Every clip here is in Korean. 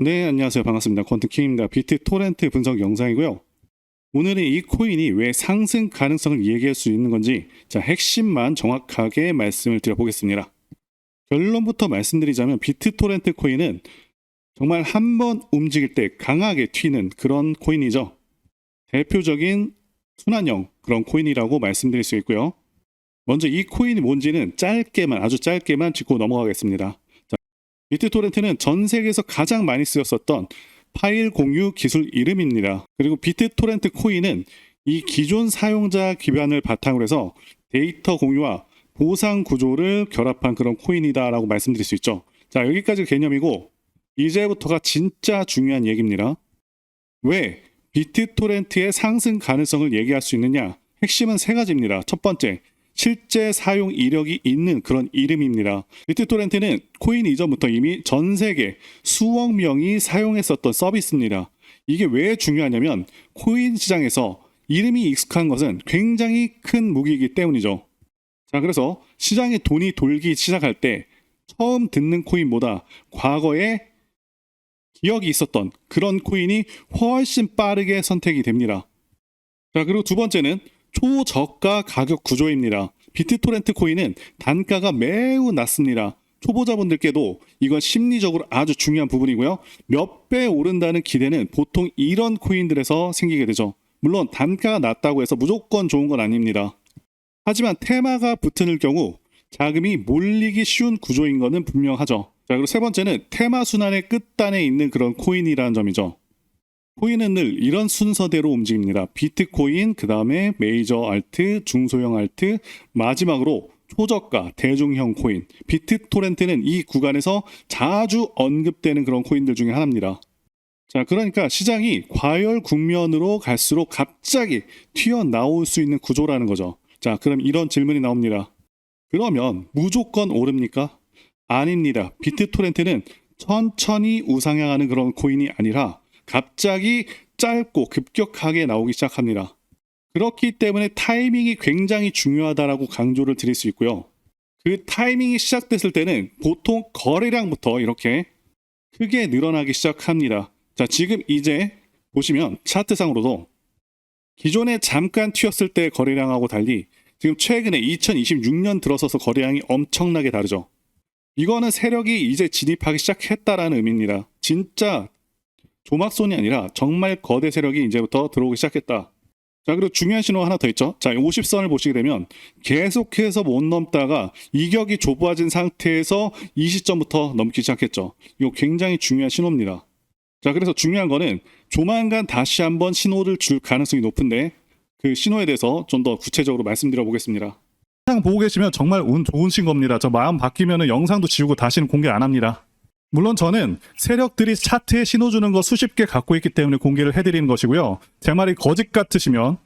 네, 안녕하세요. 반갑습니다. 퀀트킹입니다. 비트 토렌트 분석 영상이고요. 오늘은 이 코인이 왜 상승 가능성을 얘기할 수 있는 건지 자, 핵심만 정확하게 말씀을 드려보겠습니다. 결론부터 말씀드리자면 비트 토렌트 코인은 정말 한 번 움직일 때 강하게 튀는 그런 코인이죠. 대표적인 순환형 그런 코인이라고 말씀드릴 수 있고요. 먼저 이 코인이 뭔지는 짧게만 아주 짧게만 짚고 넘어가겠습니다. 비트토렌트는 전 세계에서 가장 많이 쓰였었던 파일 공유 기술 이름입니다. 그리고 비트 토렌트 코인은 이 기존 사용자 기반을 바탕으로 해서 데이터 공유와 보상 구조를 결합한 그런 코인이다라고 말씀드릴 수 있죠. 자, 여기까지 개념이고 이제부터가 진짜 중요한 얘기입니다. 왜 비트토렌트의 상승 가능성을 얘기할 수 있느냐? 핵심은 세 가지입니다. 첫 번째, 실제 사용 이력이 있는 그런 이름입니다. 비트토렌트는 코인 이전부터 이미 전 세계 수억 명이 사용했었던 서비스입니다. 이게 왜 중요하냐면 코인 시장에서 이름이 익숙한 것은 굉장히 큰 무기이기 때문이죠. 자, 그래서 시장에 돈이 돌기 시작할 때 처음 듣는 코인보다 과거에 기억이 있었던 그런 코인이 훨씬 빠르게 선택이 됩니다. 자, 그리고 두 번째는 초저가 가격 구조입니다. 비트토렌트 코인은 단가가 매우 낮습니다. 초보자분들께도 이건 심리적으로 아주 중요한 부분이고요. 몇 배 오른다는 기대는 보통 이런 코인들에서 생기게 되죠. 물론 단가가 낮다고 해서 무조건 좋은 건 아닙니다. 하지만 테마가 붙을 경우 자금이 몰리기 쉬운 구조인 것은 분명하죠. 자, 그리고 세 번째는 테마 순환의 끝단에 있는 그런 코인이라는 점이죠. 코인은 늘 이런 순서대로 움직입니다. 비트코인, 그 다음에 메이저 알트, 중소형 알트, 마지막으로 초저가, 대중형 코인. 비트토렌트는 이 구간에서 자주 언급되는 그런 코인들 중에 하나입니다. 자, 그러니까 시장이 과열 국면으로 갈수록 갑자기 튀어나올 수 있는 구조라는 거죠. 자, 그럼 이런 질문이 나옵니다. 그러면 무조건 오릅니까? 아닙니다. 비트토렌트는 천천히 우상향하는 그런 코인이 아니라 갑자기 짧고 급격하게 나오기 시작합니다. 그렇기 때문에 타이밍이 굉장히 중요하다라고 강조를 드릴 수 있고요. 그 타이밍이 시작됐을 때는 보통 거래량부터 이렇게 크게 늘어나기 시작합니다. 자, 지금 이제 보시면 차트상으로도 기존에 잠깐 튀었을 때 거래량하고 달리 지금 최근에 2026년 들어서서 거래량이 엄청나게 다르죠. 이거는 세력이 이제 진입하기 시작했다라는 의미입니다. 진짜 조막손이 아니라 정말 거대 세력이 이제부터 들어오기 시작했다. 자, 그리고 중요한 신호 하나 더 있죠. 자, 50선을 보시게 되면 계속해서 못 넘다가 이격이 좁아진 상태에서 이 시점부터 넘기 시작했죠. 이거 굉장히 중요한 신호입니다. 자, 그래서 중요한 거는 조만간 다시 한번 신호를 줄 가능성이 높은데 그 신호에 대해서 좀 더 구체적으로 말씀드려 보겠습니다. 영상 보고 계시면 정말 운 좋으신 겁니다. 저 마음 바뀌면 영상도 지우고 다시는 공개 안 합니다. 물론 저는 세력들이 차트에 신호 주는 거 수십 개 갖고 있기 때문에 공개를 해드리는 것이고요. 제 말이 거짓 같으시면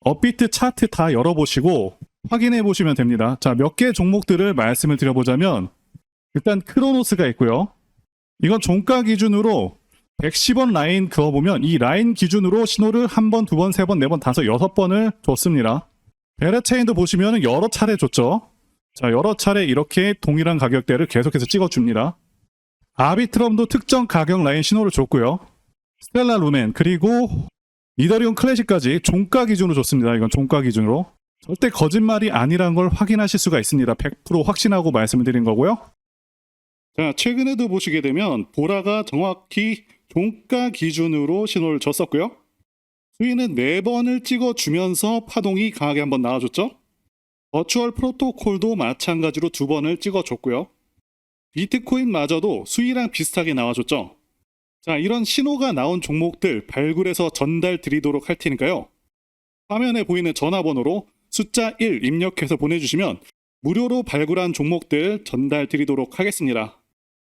업비트 차트 다 열어보시고 확인해 보시면 됩니다. 자, 몇 개 종목들을 말씀을 드려보자면 일단 크로노스가 있고요. 이건 종가 기준으로 110원 라인 그어보면 이 라인 기준으로 신호를 한 번, 두 번, 세 번, 네 번, 다섯, 여섯 번을 줬습니다. 베레체인도 보시면 여러 차례 줬죠. 자, 여러 차례 이렇게 동일한 가격대를 계속해서 찍어줍니다. 아비트럼도 특정 가격 라인 신호를 줬고요. 스텔라 루멘 그리고 이더리움 클래식까지 종가 기준으로 줬습니다. 이건 종가 기준으로. 절대 거짓말이 아니라는 걸 확인하실 수가 있습니다. 100% 확신하고 말씀을 드린 거고요. 자, 최근에도 보시게 되면 보라가 정확히 종가 기준으로 신호를 줬었고요. 수위는 4번을 찍어주면서 파동이 강하게 한번 나와줬죠. 버추얼 프로토콜도 마찬가지로 두 번을 찍어줬고요. 비트코인마저도 수위랑 비슷하게 나와줬죠. 자, 이런 신호가 나온 종목들 발굴해서 전달 드리도록 할 테니까요. 화면에 보이는 전화번호로 숫자 1 입력해서 보내주시면 무료로 발굴한 종목들 전달 드리도록 하겠습니다.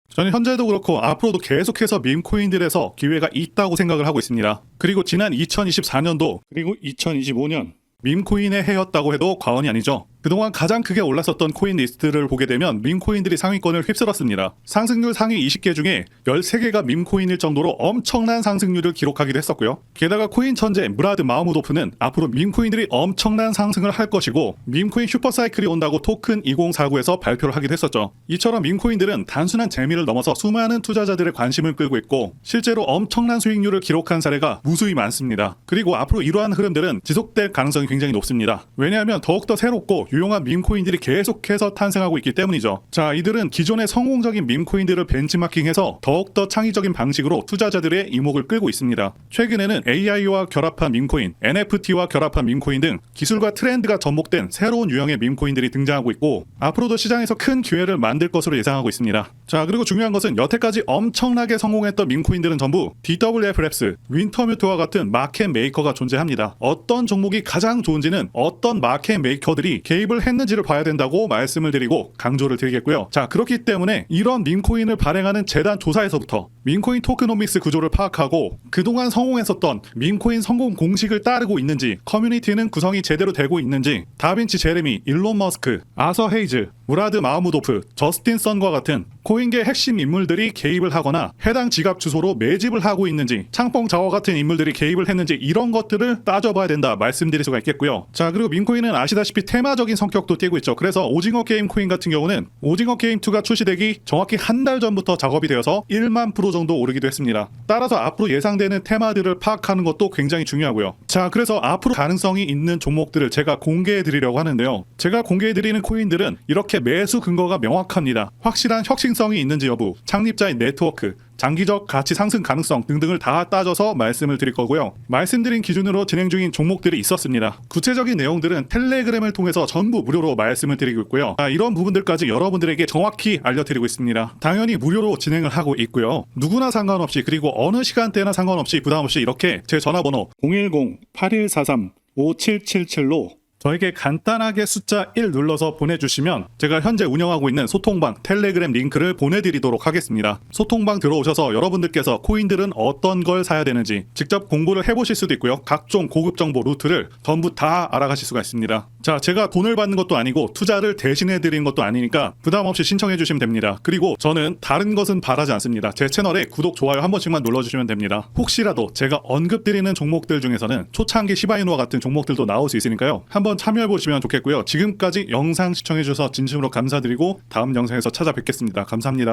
저는 현재도 그렇고 앞으로도 계속해서 밈코인들에서 기회가 있다고 생각을 하고 있습니다. 그리고 지난 2024년도 그리고 2025년 밈코인의 해였다고 해도 과언이 아니죠. 그동안 가장 크게 올랐었던 코인 리스트를 보게 되면 밈코인들이 상위권을 휩쓸었습니다. 상승률 상위 20개 중에 13개가 밈코인일 정도로 엄청난 상승률을 기록하기도 했었고요. 게다가 코인 천재 무라드 마우무도프는 앞으로 밈코인들이 엄청난 상승을 할 것이고 밈코인 슈퍼사이클이 온다고 토큰 2049에서 발표를 하기도 했었죠. 이처럼 밈코인들은 단순한 재미를 넘어서 수많은 투자자들의 관심을 끌고 있고 실제로 엄청난 수익률을 기록한 사례가 무수히 많습니다. 그리고 앞으로 이러한 흐름들은 지속될 가능성이 굉장히 높습니다. 왜냐하면 더욱더 새롭고 유용한 밈코인들이 계속해서 탄생하고 있기 때문이죠. 자, 이들은 기존의 성공적인 밈코인들을 벤치마킹해서 더욱더 창의적인 방식으로 투자자들의 이목을 끌고 있습니다. 최근에는 AI와 결합한 밈코인, NFT와 결합한 밈코인 등 기술과 트렌드가 접목된 새로운 유형의 밈코인들이 등장하고 있고 앞으로도 시장에서 큰 기회를 만들 것으로 예상하고 있습니다. 자, 그리고 중요한 것은 여태까지 엄청나게 성공했던 밈코인들은 전부 DWF 랩스, 윈터뮤트와 같은 마켓 메이커가 존재합니다. 어떤 종목이 가장 좋은지는 어떤 마켓 메이커들이 개입 을 했는지를 봐야 된다고 말씀을 드리고 강조를 드리겠고요. 자, 그렇기 때문에 이런 밈코인을 발행하는 재단 조사에서부터 밈코인 토크노믹스 구조를 파악하고 그동안 성공했었던 밈코인 성공 공식을 따르고 있는지 커뮤니티는 구성이 제대로 되고 있는지 다빈치 제레미, 일론 머스크, 아서 헤이즈, 무라드 마우무도프, 저스틴 선과 같은 코인계 핵심 인물들이 개입을 하거나 해당 지갑 주소로 매집을 하고 있는지 창뽕 자와 같은 인물들이 개입을 했는지 이런 것들을 따져봐야 된다 말씀드릴 수가 있겠고요. 자 그리고 민코인은 아시다시피 테마적인 성격도 띠고 있죠. 그래서 오징어 게임 코인 같은 경우는 오징어 게임 2가 출시되기 정확히 한 달 전부터 작업이 되어서 1만 프로 정도 오르기도 했습니다. 따라서 앞으로 예상되는 테마들을 파악하는 것도 굉장히 중요하고요. 자 그래서 앞으로 가능성이 있는 종목들을 제가 공개해 드리려고 하는데요. 제가 공개해 드리는 코인들은 이렇게 매수 근거가 명확합니다. 확실한 혁신 성이 있는지 여부, 창립자의 네트워크, 장기적 가치 상승 가능성 등등을 다 따져서 말씀을 드릴 거고요. 말씀드린 기준으로 진행 중인 종목들이 있었습니다. 구체적인 내용들은 텔레그램을 통해서 전부 무료로 말씀을 드리고 있고요. 아, 이런 부분들까지 여러분들에게 정확히 알려드리고 있습니다. 당연히 무료로 진행을 하고 있고요. 누구나 상관없이 그리고 어느 시간대나 상관없이 부담 없이 이렇게 제 전화번호 010-8143-5777로 저에게 간단하게 숫자 1 눌러서 보내주시면 제가 현재 운영하고 있는 소통방 텔레그램 링크를 보내드리도록 하겠습니다. 소통방 들어오셔서 여러분들께서 코인들은 어떤 걸 사야 되는지 직접 공부를 해보실 수도 있고요. 각종 고급 정보 루트를 전부 다 알아가실 수가 있습니다. 자, 제가 돈을 받는 것도 아니고 투자를 대신해 드리는 것도 아니니까 부담 없이 신청해 주시면 됩니다. 그리고 저는 다른 것은 바라지 않습니다. 제 채널에 구독, 좋아요 한 번씩만 눌러 주시면 됩니다. 혹시라도 제가 언급드리는 종목들 중에서는 초창기 시바이누와 같은 종목들도 나올 수 있으니까요. 한번 참여해 보시면 좋겠고요. 지금까지 영상 시청해 주셔서 진심으로 감사드리고 다음 영상에서 찾아뵙겠습니다. 감사합니다.